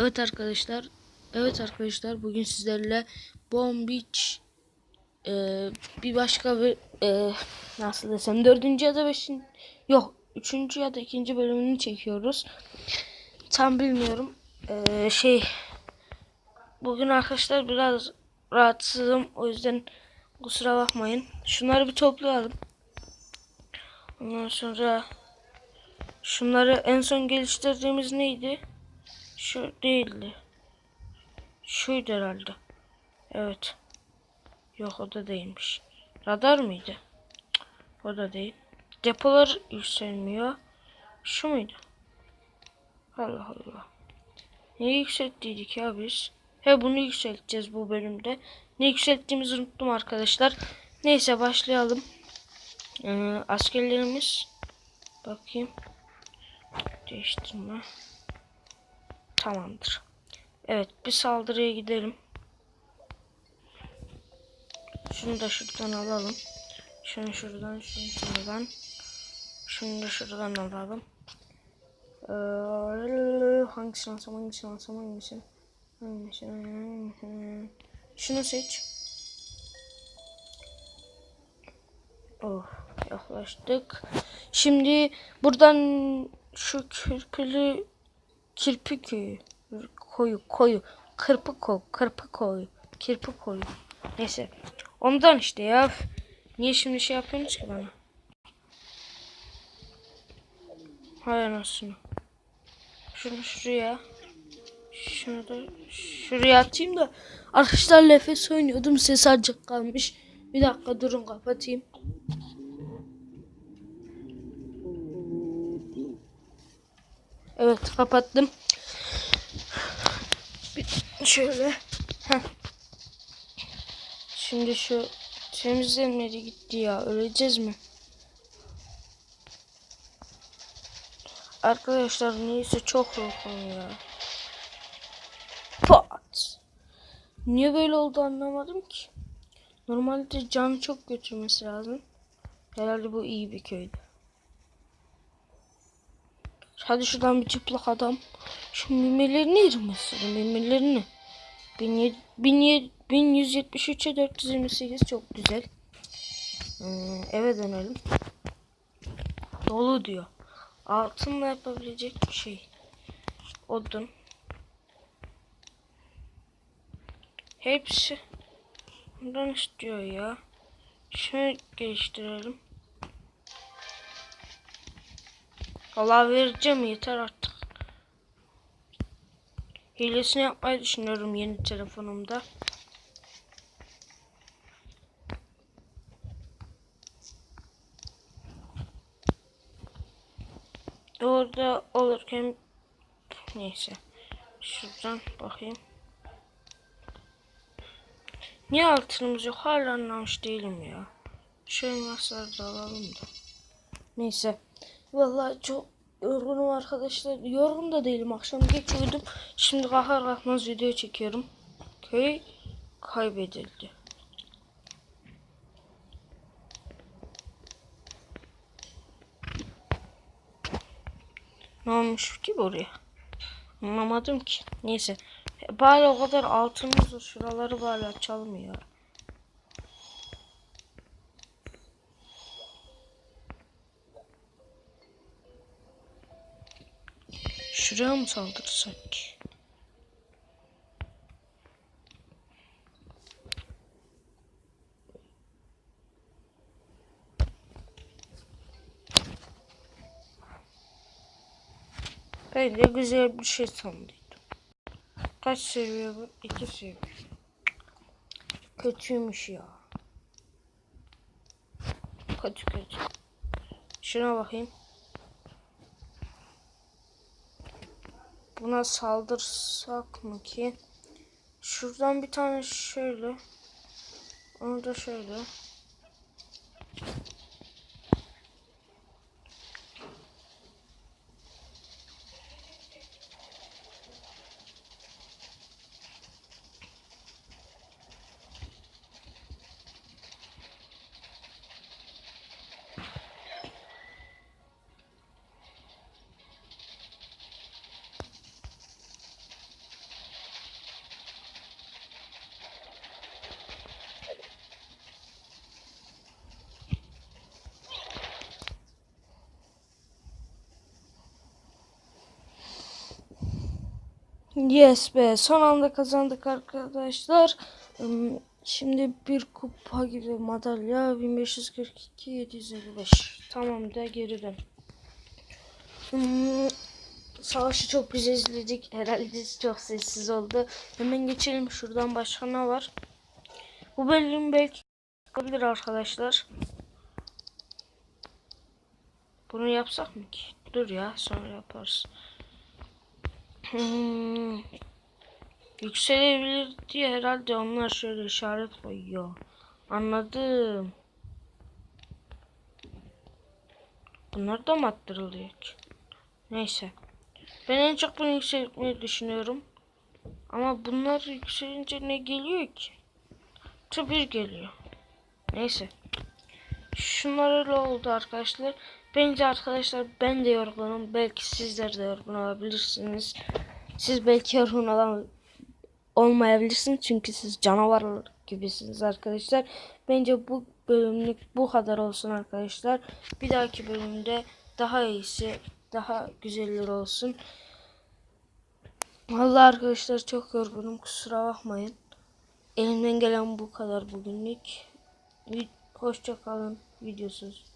Evet arkadaşlar. Evet arkadaşlar bugün sizlerle Bomb Beach e, bir başka bir e, nasıl desem dördüncü ya da beşinci yok üçüncü ya da ikinci bölümünü çekiyoruz. Tam bilmiyorum. E, şey bugün arkadaşlar biraz rahatsızım o yüzden kusura bakmayın. Şunları bir toplayalım. Ondan sonra şunları en son geliştirdiğimiz neydi? Şu değildi. Şuydu herhalde. Evet. Yok o da değilmiş. Radar mıydı? O da değil. Depolar yükselmiyor. Şu muydu? Allah Allah. Neyi yükselttiydik ya biz? He bunu yükselteceğiz bu bölümde. Ne yükselttiğimizi unuttum arkadaşlar. Neyse başlayalım. Ee, askerlerimiz. Bakayım. Değiştirme. Tamamdır. Evet bir saldırıya gidelim. Şunu da şuradan alalım. Şunu şuradan, şunu şuradan. Şunu da şuradan alalım. Ee, hangisini alsam, hangisini alsam, hangisini? Şunu seç. Oh, yaklaştık. Şimdi buradan şu kirpili kirpi köyü. Koyu koyu. Kırpı koy kırpı koyu. Kirpi koyu. Neyse. Ondan işte ya. Niye şimdi şey yapıyorsunuz ki bana? Hay anasını. Şunu şuraya. Şunu da şuraya atayım da. Arkadaşlar nefes oynuyordum. Ses acık kalmış. Bir dakika durun kapatayım Evet kapattım. Bir şöyle. Şimdi şu temizlenmedi gitti ya. Öleceğiz mi? Arkadaşlar neyse çok yorgunum ya. Pat. Niye böyle oldu anlamadım ki. Normalde canı çok götürmesi lazım. Herhalde bu iyi bir köydü. Hadi şuradan bir çıplak adam. Şu mimelerini yerim mesela mimelerini. 1173'e 428 çok güzel. Hmm, eve dönelim. Dolu diyor. Altınla yapabilecek bir şey. Odun. Hepsi bundan istiyor ya. Şunu geliştirelim. Allah vereceğim yeter artık. Hilesini yapmayı düşünüyorum yeni telefonumda. Orada olurken neyse. Şuradan bakayım. Niye altınımız yok? Hala anlamış değilim ya. Şöyle masları da alalım da. Neyse. Vallahi çok yorgunum arkadaşlar. Yorgun da değilim. Akşam geç uyudum. Şimdi kahar kalkmaz video çekiyorum. Köy kaybedildi. Ne olmuş ki buraya? Anlamadım ki. Neyse. Bari o kadar altımız. Şuraları bari açalım ya. Şuraya mı saldırsak? Ben de güzel bir şey sandıydım. Kaç seviye bu? İki seviye. Kötüymüş ya. Kötü kötü. Şuna bakayım. Buna saldırsak mı ki? Şuradan bir tane şöyle. Onu da şöyle. Yes be son anda kazandık arkadaşlar. Şimdi bir kupa gibi madalya 1542 755. Tamam da geri dön. Savaşı çok güzel izledik. Herhalde çok sessiz oldu. Hemen geçelim şuradan başka ne var? Bu bölüm belki olabilir arkadaşlar. Bunu yapsak mı ki? Dur ya sonra yaparız. Hmm. Yükselebilir diye herhalde onlar şöyle işaret koyuyor. Anladım. Bunlar da mı attırılıyor ki? Neyse. Ben en çok bunu yükseltmeyi düşünüyorum. Ama bunlar yükselince ne geliyor ki? Tıbir geliyor. Neyse. Şunlar öyle oldu arkadaşlar. Bence arkadaşlar ben de yorgunum. Belki sizler de yorgun olabilirsiniz. Siz belki yorgun olan olmayabilirsiniz. Çünkü siz canavar gibisiniz arkadaşlar. Bence bu bölümlük bu kadar olsun arkadaşlar. Bir dahaki bölümde daha iyisi, daha güzelleri olsun. Vallahi arkadaşlar çok yorgunum. Kusura bakmayın. Elimden gelen bu kadar bugünlük. Hoşça kalın. Videosuz.